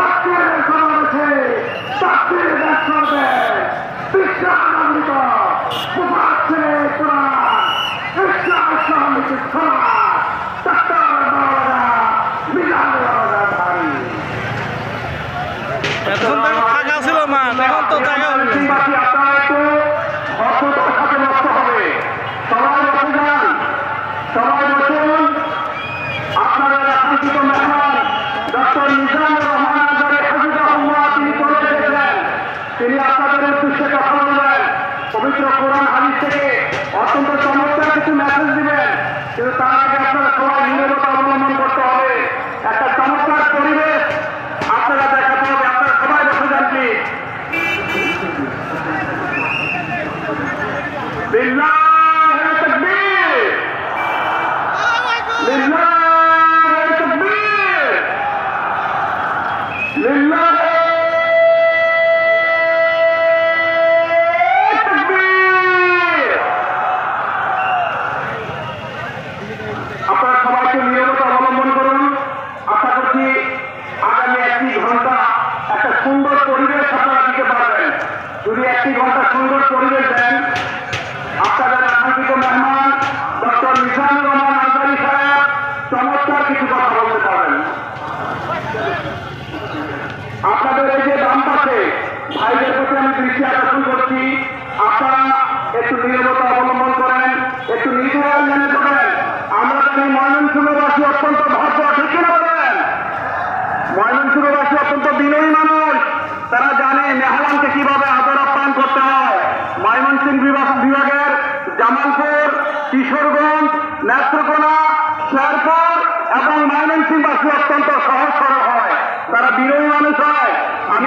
আজকের সমাবেশে চাকরির মিজান বাবারা ভাই এতক্ষণ তো ফাঁকা ছিল মা এখন তো জায়গা হলো। বাকি আপনারা একটু ভদ্রতার সাথে বসতে হবে সবাই বসে যান সবাই বসুন আপনাদের আকাঙ্ক্ষিত মেহমান ডক্টর নিজামুর রহমান আজারি হাজিজাহুল্লাহ তিনি চলে এসেছেন তিনি আপনাদের উদ্দেশ্যে কথা বলবেন পবিত্র কোরআন হাদিস থেকে অত্যন্ত চমৎকার কিছু মেসেজ দিবেন কিন্তু তার আগে আপনারা সবাই নীরবতা অবলম্বন করতে হবে একটা চমৎকার পরিবেশ আপনারা দেখাতে হবে আপনারা সবাই বসে যান প্লিজ لله التكبير لله যদি একটি ঘণ্টা সুন্দর পরিবেশ দেন, আপনাদের আকাঙ্ক্ষিত মেহমান, ডক্টর নিশানুর রহমান আনসারি সাহেব, চমৎকার কিছু কথা বলতে পারেন আপনাদের এই যে দাম পাশে ভাইদের প্রতি আমি দৃষ্টি আকর্ষণ করছি, আপনারা একটু নিরবতা অবলম্বন করেন, একটু নির্ভয় মেনে করেন। আমরা জানি ময়মনসিংহবাসী অত্যন্ত ভাগ্য ঠিক কিনা ময়মনসিংহ বিভাগের জামালপুর, কিশোরগঞ্জ, নেত্রকোনা, শেরপুর এবং ময়মনসিংহবাসী অত্যন্ত সহজ সরল হয়। তারা বিরোধী মানুষ হয়। আমি